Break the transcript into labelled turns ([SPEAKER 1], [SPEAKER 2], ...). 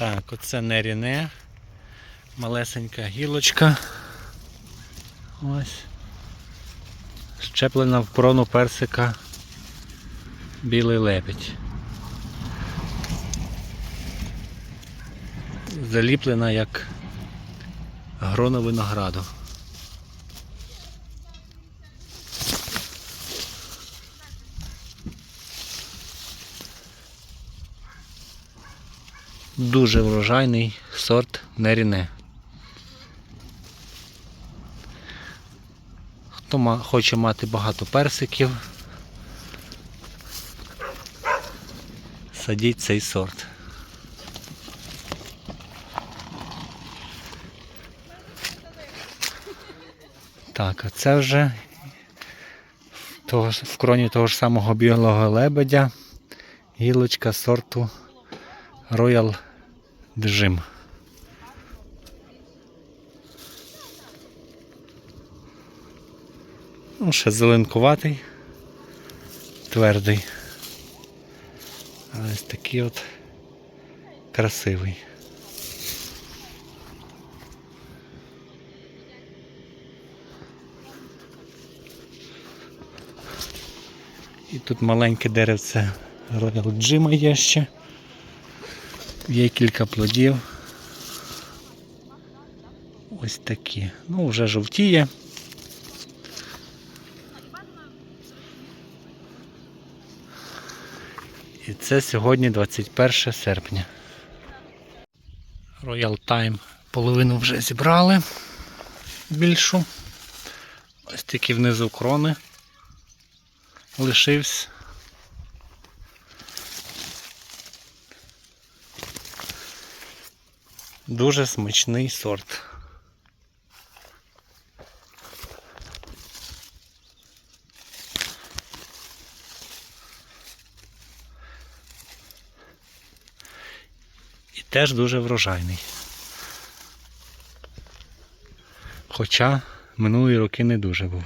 [SPEAKER 1] Так, оце неріне. Малесенька гілочка. Ось. Щеплена в крону персика білий лебідь. Заліплена як грона винограду. Дуже врожайний сорт Неріне. Хто хоче мати багато персиків, садіть цей сорт. Так, а це вже того, в кроні того ж самого білого лебедя гілочка сорту Royal Джим. Ну, ще зеленкуватий, твердий. А ось такий от красивий. І тут маленьке деревце Джима є ще. Є кілька плодів. Ось такі. Ну, вже жовтіє. І це сьогодні 21 серпня. Royal Time половину вже зібрали більшу. Ось такі внизу крони лишився. Дуже смачний сорт. І теж дуже врожайний. Хоча минулі роки не дуже був.